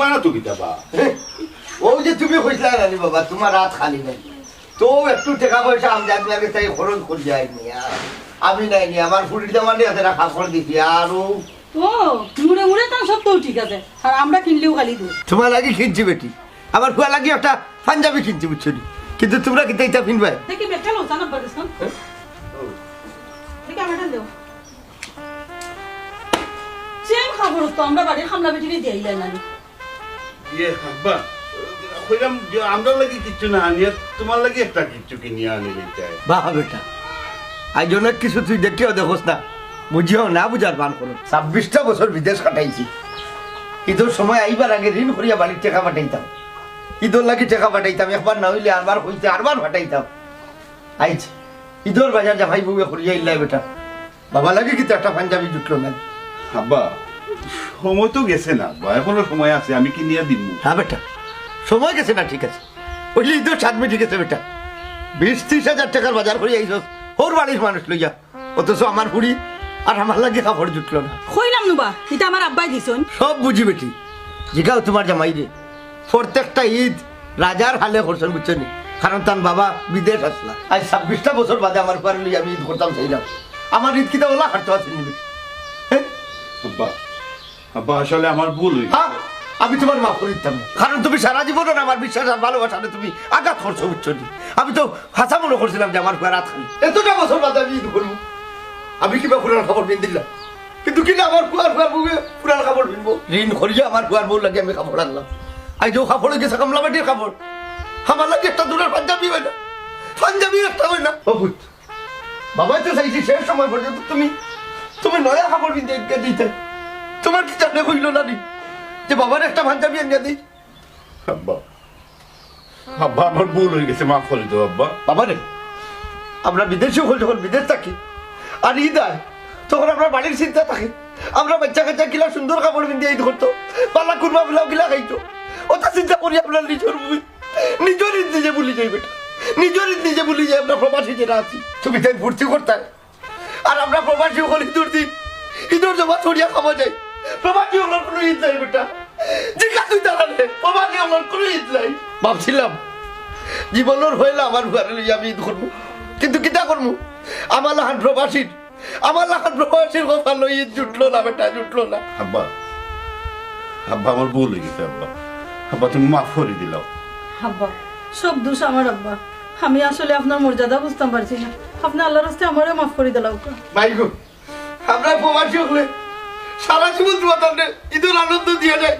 তোমার না তো কিতাবা ও যে তুমি কইলা রানি বাবা তোমার রাত খালি নাই। তো একটু টাকা পয়সা আমি জানি লাগে তাই খরচ করে যায়নি আমি নাই নি আমার ফুটির জামানি আছে না কাপড় দিছি আর ও মুড়ে মুড়ে তার সব তো ঠিক আছে আর আমরা কিনলেও খালি দুধ তোমার লাগে কিনছি বেটি। আমার ফুয়া লাগে একটা পাঞ্জাবি কিনছি বুঝছ নি? কিন্তু তোমরা কিন্তু এইটা কিনবে দেখি বেটা লো জানা পারিস না দেখি আমরা দেও। সেম খবর তো আমরা বাড়ির খামলা বেটিরে দিয়াইলাই না ইয়ে আব্বা কইলাম যে আমরা লাগি কিচ্ছু না তোমার লাগি একটা কিচ্ছু কিনিয়ে আনি চাই বাহ বেটা। আজ অনেক কিছু তুই দেখিও দেখোস না বুঝিও না বুঝার বান করো ছাব্বিশটা বছর বিদেশ কাটাইছি। ঈদের সময় আইবার আগে ঋণ করিয়া বাড়ির টাকা পাঠাইতাম। ঈদের লাগি টাকা পাঠাইতাম একবার না হইলে আরবার হইতে আরবার পাঠাইতাম। আইজ ঈদের বাজার যা ভাই বউয়ে করিয়া ইল্লাই বেটা। বাবা লাগে কিন্তু একটা পাঞ্জাবি জুটলো না আব্বা সময় তো গেছে না এখনও সময় আছে আমি কিনিয়া দিব? হ্যাঁ বেটা সময় গেছে না ঠিক আছে। বুঝলি তো সাত মিনিট গেছে বেটা। বিশ ত্রিশ হাজার টাকার বাজার করে আইসস ওর বাড়ির মানুষ লইয়া অথচ আমার কুড়ি আর আমার লাগে কাপড় জুটলো না। কইলাম নুবা এটা আমার আব্বাই দিছন। সব বুঝি বেটি জিগাও তোমার জামাই রে। প্রত্যেকটা ঈদ রাজার হালে করছেন বুঝছ নি? কারণ তার বাবা বিদেশ আসলা। আজ ছাব্বিশটা বছর বাদে আমার লই আমি ঈদ করতাম চাইলাম আমার ঈদ কিতা ওলা হাঁটতে পারছি নি বেটি। হ্যাঁ? আসলে আমার ভুল হ্যাঁ, আমি তোমার মাফ করে দিতাম। কারণ তুমি সারা জীবন আমার বিশ্বাস আর ভালোবাসাতে তুমি আঘাত করছ বুঝছ? আমি তো হাসা মনে করছিলাম যে আমার রাত খালি এতটা বছর বাদে আমি ঈদ করব। আমি কিবা পুরান খাবার পিন দিলাম? কিন্তু কিনা আমার কুয়ার কুয়ার বউকে পুরান কাপড় পিনবো ঋণ করিয়া আমার কুয়ার বউ লাগে আমি কাপড় আনলাম। আই যে কাপড়ে গেছে কামলা মাটির কাপড়। আমার লাগে একটা দূরের পাঞ্জাবি হয় না। পাঞ্জাবি একটা হয় না। অভূত বাবাই তো চাইছি শেষ সময় পর্যন্ত তুমি তুমি নয়া কাপড় কিনতে দিতে। তোমার কি জানে হইল না নি? যে বাবার একটা পাঞ্জাবি এনে দিই? আব্বা আব্বা আমার ভুল হয়ে গেছে মাফ করে দাও আব্বা। বাবারে আমরা বিদেশে হল যখন বিদেশ থাকি আর ঈদ আয় তখন আমরা বাড়ির চিন্তা থাকে। আমরা বাচ্চা কাচ্চা কিলা সুন্দর কাপড় কিনতে ঈদ করতো পাল্লা কুরমা ফুলাও কিলা খাইতো। ওটা চিন্তা করি আপনার নিজের মুই নিজের ঈদ নিজে ভুলি যাই বেটা নিজের ঈদ নিজে ভুলি যাই আমরা প্রবাসী যেটা আছি তুমি তাই ফুর্তি করতে আর আমরা প্রবাসী হল ঈদুর দিন ঈদুর জমা ছড়িয়া খাওয়া যায়। প্রবাসী হলার কোনো ঈদ নাই বেটা। জিজ্ঞাসা তুই দাঁড়ালে প্রবাসী হলার কোনো ঈদ নাই। ভাবছিলাম জীবনের হইলে আমার ঘরে লইয়া আমি ঈদ করব। কিন্তু কিতা করব? আমার লাহান প্রবাসীর আমার লাহান প্রবাসীর কথা লই ঈদ জুটলো না বেটা জুটলো না। আব্বা আব্বা আমার ভুল হয়ে গেছে আব্বা। আব্বা তুমি মাফ করে দিলাও। আব্বা সব দোষ আমার আব্বা। আমি আসলে আপনার মর্যাদা বুঝতাম পারছি না। আপনি আল্লাহর রাস্তায় আমারও মাফ করে দিলাম ভাই গো আমরা প্রবাসী হলে সারা জীবন তোমাদের ঈদের আনন্দ দিয়ে যায়